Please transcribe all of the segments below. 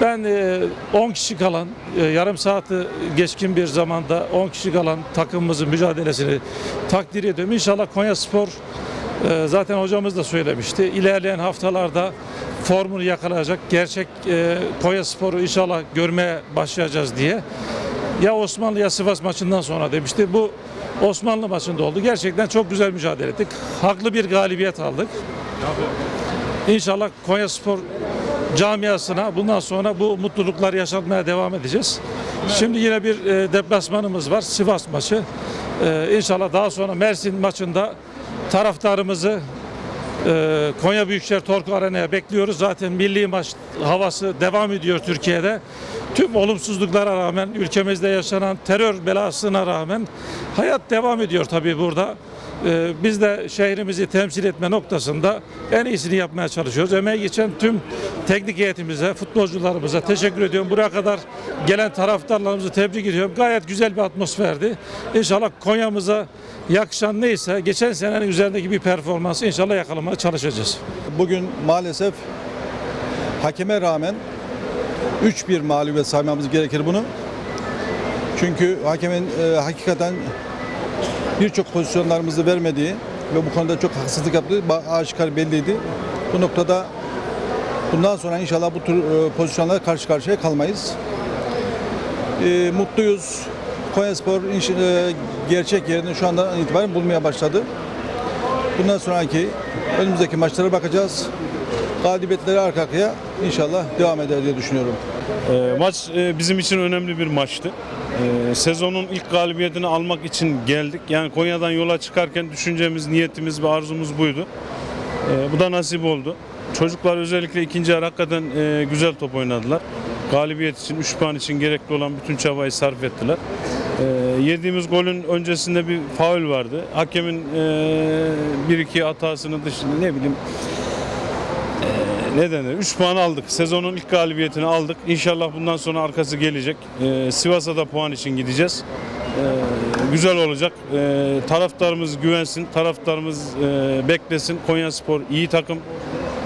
Ben e, 10 kişi kalan, e, yarım saati geçkin bir zamanda 10 kişi kalan takımımızın mücadelesini takdir ediyorum. İnşallah Konya Spor e, zaten hocamız da söylemişti. İlerleyen haftalarda formunu yakalayacak gerçek e, Konya Spor'u inşallah görmeye başlayacağız diye. Ya Osmanlı ya Sivas maçından sonra demişti. Bu Osmanlı maçında oldu. Gerçekten çok güzel mücadele ettik. Haklı bir galibiyet aldık. İnşallah Konya Spor camiasına bundan sonra bu mutlulukları yaşatmaya devam edeceğiz. Şimdi yine bir e, deplasmanımız var. Sivas maçı. E, inşallah daha sonra Mersin maçında taraftarımızı e, Konya Büyükşehir Torku Arena'ya bekliyoruz. Zaten milli maç havası devam ediyor Türkiye'de. Tüm olumsuzluklara rağmen, ülkemizde yaşanan terör belasına rağmen hayat devam ediyor tabii burada. Ee, Biz de şehrimizi temsil etme noktasında en iyisini yapmaya çalışıyoruz. Emeği geçen tüm teknik heyetimize, futbolcularımıza teşekkür ediyorum. Buraya kadar gelen taraftarlarımızı tebrik ediyorum. Gayet güzel bir atmosferdi. İnşallah Konya'mıza yakışan neyse geçen senenin üzerindeki bir performansı inşallah yakalamaya çalışacağız. Bugün maalesef hakeme rağmen 3-1 mağlubiyet saymamız gerekir bunu. Çünkü hakemin e, hakikaten birçok pozisyonlarımızı vermediği ve bu konuda çok haksızlık yaptığı aşikar belliydi. Bu noktada bundan sonra inşallah bu tür e, pozisyonlara karşı karşıya kalmayız. E, mutluyuz. Konyaspor e, gerçek yerini şu andan itibaren bulmaya başladı. Bundan sonraki önümüzdeki maçlara bakacağız. Galibiyetleri arka arkaya inşallah devam eder diye düşünüyorum. E, maç e, bizim için önemli bir maçtı. E, sezonun ilk galibiyetini almak için geldik. Yani Konya'dan yola çıkarken düşüncemiz, niyetimiz ve arzumuz buydu. E, bu da nasip oldu. Çocuklar özellikle ikinci yarı hakikaten e, güzel top oynadılar. Galibiyet için, 3 puan için gerekli olan bütün çabayı sarf ettiler. E, yediğimiz golün öncesinde bir faul vardı. Hakemin e, bir iki hatasını dışında ne bileyim ne denir? 3 puan aldık. Sezonun ilk galibiyetini aldık. İnşallah bundan sonra arkası gelecek. Ee, Sivas'a da puan için gideceğiz. Ee, güzel olacak. Ee, taraftarımız güvensin, taraftarımız e, beklesin. Konya Spor iyi takım,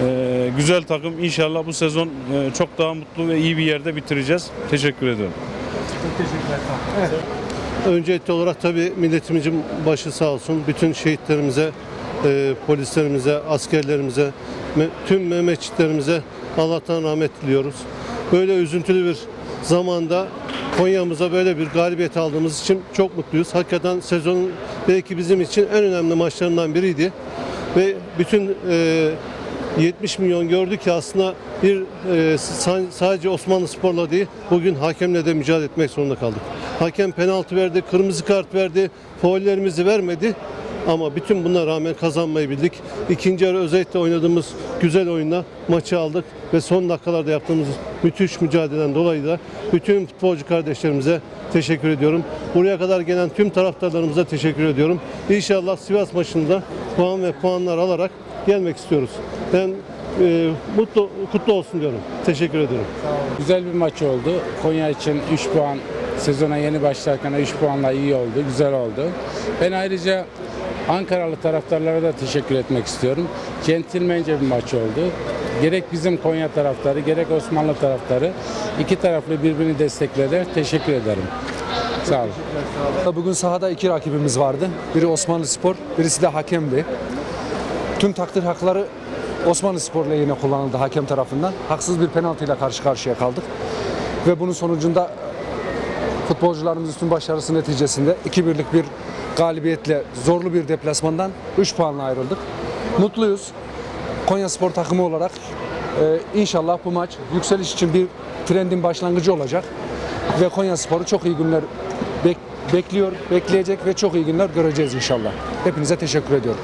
e, güzel takım. İnşallah bu sezon e, çok daha mutlu ve iyi bir yerde bitireceğiz. Teşekkür ediyorum. Öncelikli olarak tabii milletimizin başı sağ olsun. Bütün şehitlerimize, e, polislerimize, askerlerimize, me- tüm Mehmetçiklerimize Allah'tan rahmet diliyoruz. Böyle üzüntülü bir zamanda Konya'mıza böyle bir galibiyet aldığımız için çok mutluyuz. Hakikaten sezonun belki bizim için en önemli maçlarından biriydi. Ve bütün e, 70 milyon gördü ki aslında bir e, sa- sadece Osmanlı Spor'la değil bugün hakemle de mücadele etmek zorunda kaldık. Hakem penaltı verdi, kırmızı kart verdi, faullerimizi vermedi. Ama bütün buna rağmen kazanmayı bildik. İkinci yarı özellikle oynadığımız güzel oyunla maçı aldık ve son dakikalarda yaptığımız müthiş mücadeleden dolayı da bütün futbolcu kardeşlerimize teşekkür ediyorum. Buraya kadar gelen tüm taraftarlarımıza teşekkür ediyorum. İnşallah Sivas maçında puan ve puanlar alarak gelmek istiyoruz. Ben e, mutlu kutlu olsun diyorum. Teşekkür ediyorum. Güzel bir maç oldu. Konya için 3 puan sezona yeni başlarken 3 puanla iyi oldu, güzel oldu. Ben ayrıca Ankaralı taraftarlara da teşekkür etmek istiyorum. Centilmence bir maç oldu. Gerek bizim Konya taraftarı, gerek Osmanlı taraftarı iki taraflı birbirini desteklediler. Teşekkür ederim. Sağ olun. Bugün sahada iki rakibimiz vardı. Biri Osmanlı Spor, birisi de hakemdi. Tüm takdir hakları Osmanlı Spor lehine kullanıldı hakem tarafından. Haksız bir penaltıyla karşı karşıya kaldık. Ve bunun sonucunda futbolcularımız üstün başarısı neticesinde 2-1'lik bir galibiyetle zorlu bir deplasmandan 3 puanla ayrıldık. Mutluyuz. Konya Spor takımı olarak e, inşallah bu maç yükseliş için bir trendin başlangıcı olacak. Ve Konya Spor'u çok iyi günler bek- bekliyor, bekleyecek ve çok iyi günler göreceğiz inşallah. Hepinize teşekkür ediyorum.